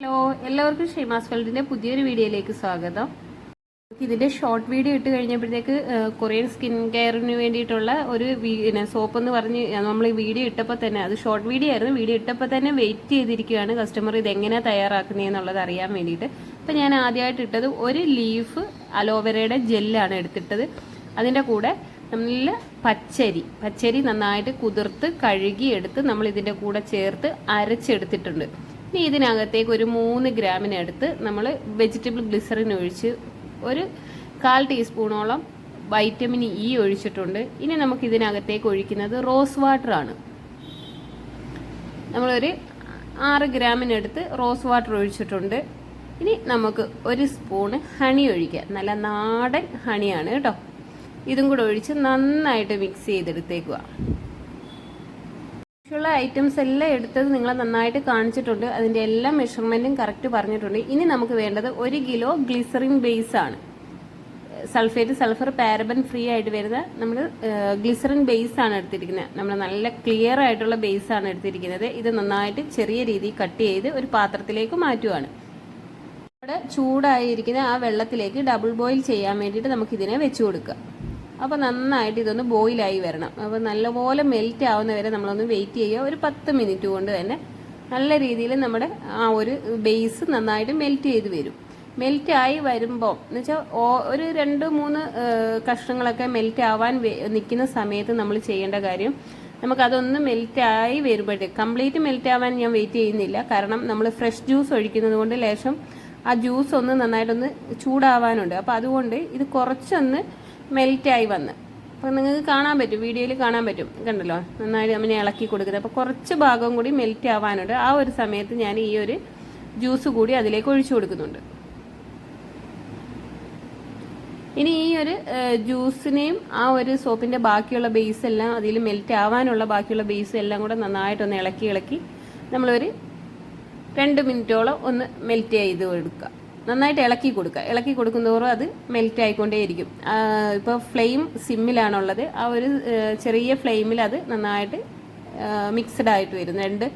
Hello എല്ലാവർക്കും ഷീമാസ് വേൾഡിന്റെ പുതിയൊരു വീഡിയോയിലേക്ക് സ്വാഗതം. ഇതിന്റെ ഷോർട്ട് വീഡിയോ ഇട്ട് കഴിഞ്ഞപ്പോഴത്തേക്ക് കൊറിയൻ സ്കിൻ കെയറിന് വേണ്ടിയിട്ടുള്ള ഒരു സോപ്പ് എന്ന് പറഞ്ഞ് നമ്മൾ ഈ വീഡിയോ ഇട്ടപ്പോൾ തന്നെ അത് ഷോർട്ട് വീഡിയോ ആയിരുന്നു വീഡിയോ ഇട്ടപ്പോൾ തന്നെ വെയിറ്റ് ചെയ്തിരിക്കുകയാണ് കസ്റ്റമർ ഇത് എങ്ങനെയാണ് തയ്യാറാക്കുന്നതെന്നുള്ളത് അറിയാൻ വേണ്ടിയിട്ട്. അപ്പം ഞാൻ ആദ്യമായിട്ട് ഇട്ടത് ഒരു ലീഫ് അലോവേരയുടെ ജെല്ലാണ് എടുത്തിട്ടത്. അതിന്റെ കൂടെ നല്ല പച്ചരി പച്ചരി നന്നായിട്ട് കുതിർത്ത് കഴുകി എടുത്ത് നമ്മൾ ഇതിന്റെ കൂടെ ചേർത്ത് അരച്ചെടുത്തിട്ടുണ്ട്. ഇനി ഇതിനകത്തേക്ക് ഒരു മൂന്ന് ഗ്രാമിനടുത്ത് നമ്മൾ വെജിറ്റബിൾ ഗ്ലിസറിൻ ഒഴിച്ച് ഒരു കാൽ ടീസ്പൂണോളം വൈറ്റമിൻ ഇ ഒഴിച്ചിട്ടുണ്ട്. ഇനി നമുക്ക് ഇതിനകത്തേക്ക് ഒഴിക്കുന്നത് റോസ് വാട്ടർ വാട്ടറാണ് നമ്മളൊരു ആറ് ഗ്രാമിനടുത്ത് റോസ് വാട്ടർ ഒഴിച്ചിട്ടുണ്ട്. ഇനി നമുക്ക് ഒരു സ്പൂണ് ഹണി ഒഴിക്കാം. നല്ല നാടൻ ഹണിയാണ് കേട്ടോ. ഇതും കൂടെ ഒഴിച്ച് നന്നായിട്ട് മിക്സ് ചെയ്തെടുത്തേക്കുക ഉള്ള ഐറ്റംസ് എല്ലാം എടുത്തത് നിങ്ങൾ നന്നായിട്ട് കാണിച്ചിട്ടുണ്ട്. അതിന്റെ എല്ലാ മെഷർമെന്റും കറക്റ്റ് പറഞ്ഞിട്ടുണ്ട്. ഇനി നമുക്ക് വേണ്ടത് ഒരു കിലോ ഗ്ലിസറിൻ ബേസ് ആണ്. സൾഫേറ്റ് സൾഫർ പാരബൻ ഫ്രീ ആയിട്ട് വരുന്ന നമ്മൾ ഗ്ലിസറിൻ ബേസ് ആണ് എടുത്തിരിക്കുന്നത്. നമ്മൾ നല്ല ക്ലിയർ ആയിട്ടുള്ള ബേസ് ആണ് എടുത്തിരിക്കുന്നത്. ഇത് നന്നായിട്ട് ചെറിയ രീതിയിൽ കട്ട് ചെയ്ത് ഒരു പാത്രത്തിലേക്ക് മാറ്റുവാണ്. ചൂടായിരിക്കുന്ന ആ വെള്ളത്തിലേക്ക് ഡബിൾ ബോയിൽ ചെയ്യാൻ വേണ്ടിയിട്ട് നമുക്ക് ഇതിനെ വെച്ചു കൊടുക്കുക. അപ്പോൾ നന്നായിട്ട് ഇതൊന്ന് ബോയിലായി വരണം. അപ്പോൾ നല്ലപോലെ മെൽറ്റ് ആവുന്ന വരെ നമ്മളൊന്ന് വെയിറ്റ് ചെയ്യുക. ഒരു പത്ത് മിനിറ്റ് കൊണ്ട് തന്നെ നല്ല രീതിയിൽ നമ്മുടെ ആ ഒരു ബേസ് നന്നായിട്ട് മെൽറ്റ് ചെയ്ത് വരും. മെൽറ്റ് ആയി വരുമ്പോൾ എന്ന് വെച്ചാൽ ഒരു രണ്ട് മൂന്ന് കഷ്ണങ്ങളൊക്കെ മെൽറ്റ് ആവാൻ നിൽക്കുന്ന സമയത്ത് നമ്മൾ ചെയ്യേണ്ട കാര്യം നമുക്കതൊന്ന് മെൽറ്റ് ആയി വരുമ്പോഴത്തേക്ക് കംപ്ലീറ്റ് മെൽറ്റ് ആവാൻ ഞാൻ വെയിറ്റ് ചെയ്യുന്നില്ല. കാരണം നമ്മൾ ഫ്രഷ് ജ്യൂസ് ഒഴിക്കുന്നത് കൊണ്ട് ലേശം ആ ജ്യൂസ് ഒന്ന് നന്നായിട്ടൊന്ന് ചൂടാവാനുണ്ട്. അപ്പോൾ അതുകൊണ്ട് ഇത് കുറച്ചൊന്ന് മെൽറ്റായി വന്ന്. അപ്പോൾ നിങ്ങൾക്ക് കാണാൻ പറ്റും വീഡിയോയിൽ കാണാൻ പറ്റും. കണ്ടല്ലോ? നന്നായിട്ട് നമ്മൾ ഇളക്കി കൊടുക്കുന്നത്. അപ്പോൾ കുറച്ച് ഭാഗം കൂടി മെൽറ്റ് ആവാനുണ്ട് ആ ഒരു സമയത്ത് ഞാൻ ഈ ഒരു ജ്യൂസ് കൂടി അതിലേക്ക് ഒഴിച്ചു കൊടുക്കുന്നുണ്ട്. ഇനി ഈ ഒരു ജ്യൂസിനെയും ആ ഒരു സോപ്പിന്റെ ബാക്കിയുള്ള ബേസ് എല്ലാം അതിൽ മെൽറ്റ് ആവാനുള്ള ബാക്കിയുള്ള ബേസ് എല്ലാം കൂടെ നന്നായിട്ടൊന്ന് ഇളക്കി ഇളക്കി നമ്മളൊരു രണ്ട് മിനിറ്റോളം ഒന്ന് മെൽറ്റ് ചെയ്ത് കൊടുക്കുക നന്നായിട്ട് ഇളക്കി കൊടുക്കുക. ഇളക്കി കൊടുക്കുന്നതോറും അത് മെൽറ്റ് ആയിക്കൊണ്ടേയിരിക്കും. ഇപ്പോൾ ഫ്ലെയിം സിമ്മിലാണുള്ളത് ആ ഒരു ചെറിയ ഫ്ലെയിമിൽ അത് നന്നായിട്ട് മിക്സഡ് ആയിട്ട് വരും. രണ്ട്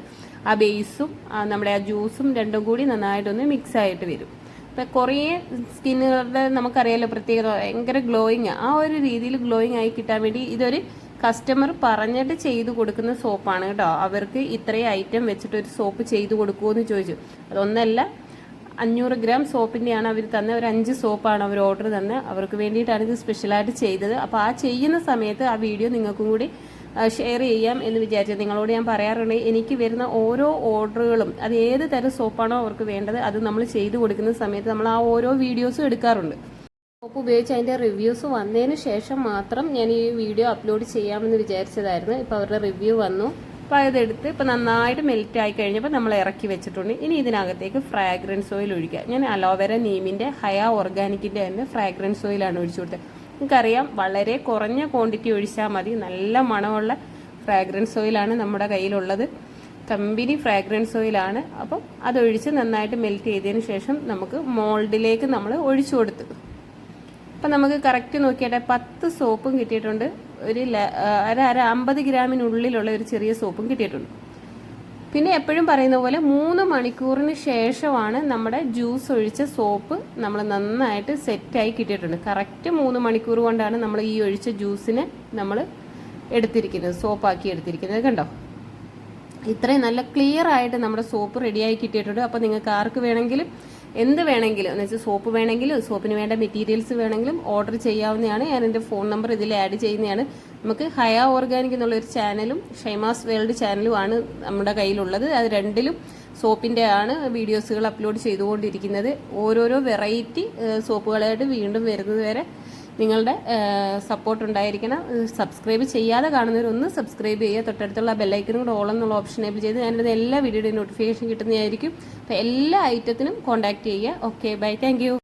ആ ബേസും നമ്മുടെ ആ ജ്യൂസും രണ്ടും കൂടി നന്നായിട്ടൊന്ന് മിക്സ് ആയിട്ട് വരും. ഇപ്പം കുറേ സ്കിന്നുകളുടെ നമുക്കറിയാലോ പ്രത്യേകത ഭയങ്കര ഗ്ലോയിങ് ആ. ഒരു രീതിയിൽ ഗ്ലോയിങ് ആയി കിട്ടാൻ വേണ്ടി ഇതൊരു കസ്റ്റമർ പറഞ്ഞിട്ട് ചെയ്തു കൊടുക്കുന്ന സോപ്പാണ് കേട്ടോ. അവർക്ക് ഇത്രയും ഐറ്റം വെച്ചിട്ട് ഒരു സോപ്പ് ചെയ്തു കൊടുക്കുമോ എന്ന് ചോദിച്ചു. അതൊന്നല്ല അഞ്ഞൂറ് ഗ്രാം സോപ്പിന്റെയാണ് അവർ തന്നെ ഒരു അഞ്ച് സോപ്പാണ് അവർ ഓർഡർ തന്നെ. അവർക്ക് വേണ്ടിയിട്ടാണ് ഇത് സ്പെഷ്യലായിട്ട് ചെയ്തത്. അപ്പോൾ ആ ചെയ്യുന്ന സമയത്ത് ആ വീഡിയോ നിങ്ങൾക്കും കൂടി ഷെയർ ചെയ്യാം എന്ന് വിചാരിച്ചു നിങ്ങളോട് ഞാൻ പറയാറുണ്ട്. എനിക്ക് വരുന്ന ഓരോ ഓർഡറുകളും അത് ഏത് തരം സോപ്പാണോ അവർക്ക് വേണ്ടത് അത് നമ്മൾ ചെയ്തു കൊടുക്കുന്ന സമയത്ത് നമ്മൾ ആ ഓരോ വീഡിയോസും എടുക്കാറുണ്ട്. സോപ്പ് ഉപയോഗിച്ച് അതിന്റെ റിവ്യൂസ് വന്നതിന് ശേഷം മാത്രം ഞാൻ ഈ വീഡിയോ അപ്ലോഡ് ചെയ്യാമെന്ന് വിചാരിച്ചതായിരുന്നു. ഇപ്പോൾ അവരുടെ റിവ്യൂ വന്നു. അപ്പോൾ അതെടുത്ത് ഇപ്പോൾ നന്നായിട്ട് മെൽറ്റ് ആയി കഴിഞ്ഞപ്പോൾ നമ്മൾ ഇറക്കി വെച്ചിട്ടുണ്ട്. ഇനി ഇതിനകത്തേക്ക് ഫ്രാഗ്രൻസ് ഓയിൽ ഒഴിക്കുക. ഞാൻ അലോവേര നീമിന്റെ ഹയ ഓർഗാനിക്കിന്റെ തന്നെ ഫ്രാഗ്രൻസ് ഓയിലാണ് ഒഴിച്ചു കൊടുത്തത്. നിങ്ങൾക്കറിയാം വളരെ കുറഞ്ഞ ക്വാണ്ടിറ്റി ഒഴിച്ചാൽ മതി. നല്ല മണമുള്ള ഫ്രാഗ്രൻസ് ഓയിലാണ് നമ്മുടെ കയ്യിലുള്ളത്. കമ്പനി ഫ്രാഗ്രൻസ് ഓയിലാണ് അപ്പം അതൊഴിച്ച് നന്നായിട്ട് മെൽറ്റ് ചെയ്തതിന് ശേഷം നമുക്ക് മോൾഡിലേക്ക് നമ്മൾ ഒഴിച്ചു കൊടുത്തു. അപ്പം നമുക്ക് കറക്റ്റ് നോക്കിയാട്ടെ പത്ത് സോപ്പും കിട്ടിയിട്ടുണ്ട്. ഒരു അര അര അമ്പത് ഗ്രാമിനുള്ളിലുള്ള ഒരു ചെറിയ സോപ്പും കിട്ടിയിട്ടുണ്ട്. പിന്നെ എപ്പോഴും പറയുന്ന പോലെ മൂന്ന് മണിക്കൂറിന് ശേഷമാണ് നമ്മുടെ ജ്യൂസ് ഒഴിച്ച സോപ്പ് നമ്മൾ നന്നായിട്ട് സെറ്റായി കിട്ടിയിട്ടുണ്ട്. കറക്റ്റ് മൂന്ന് മണിക്കൂർ കൊണ്ടാണ് നമ്മൾ ഈ ഒഴിച്ച ജ്യൂസിനെ നമ്മൾ എടുത്തിരിക്കുന്നത് സോപ്പാക്കി എടുത്തിരിക്കുന്നത്. കണ്ടോ? ഇത്രയും നല്ല ക്ലിയർ ആയിട്ട് നമ്മുടെ സോപ്പ് റെഡിയായി കിട്ടിയിട്ടുണ്ട്. അപ്പോൾ നിങ്ങൾക്ക് ആർക്ക് വേണമെങ്കിലും എന്ത് വേണമെങ്കിലും എന്ന് വെച്ചാൽ സോപ്പ് വേണമെങ്കിലും സോപ്പിന് വേണ്ട മെറ്റീരിയൽസ് വേണമെങ്കിലും ഓർഡർ ചെയ്യാവുന്നതാണ്. ഞാൻ എന്റെ ഫോൺ നമ്പർ ഇതിൽ ആഡ് ചെയ്യുന്നതാണ്. നമുക്ക് ഹയ ഓർഗാനിക് എന്നുള്ളൊരു ചാനലും ഷൈമാസ് വേൾഡ് ചാനലും ആണ് നമ്മുടെ കയ്യിലുള്ളത്. അത് രണ്ടിലും സോപ്പിന്റെ ആണ് വീഡിയോസുകൾ അപ്ലോഡ് ചെയ്തുകൊണ്ടിരിക്കുന്നത്. ഓരോരോ വെറൈറ്റി സോപ്പുകളായിട്ട് വീണ്ടും വരുന്നത് വരെ നിങ്ങളുടെ സപ്പോർട്ട് ഉണ്ടായിരിക്കണം. സബ്സ്ക്രൈബ് ചെയ്യാതെ കാണുന്നവരൊന്ന് സബ്സ്ക്രൈബ് ചെയ്യുക. തൊട്ടടുത്തുള്ള ബെല്ലൈക്കനും കൂടെ ഓൾ എന്നുള്ള ഓപ്ഷൻ ഏബിൾ ചെയ്ത് ഞാനിത് എല്ലാ വീഡിയോയുടെയും നോട്ടിഫിക്കേഷൻ കിട്ടുന്നതായിരിക്കും. അപ്പോൾ എല്ലാ ഐറ്റത്തിനും കോൺടാക്ട് ചെയ്യുക. Okay bye thank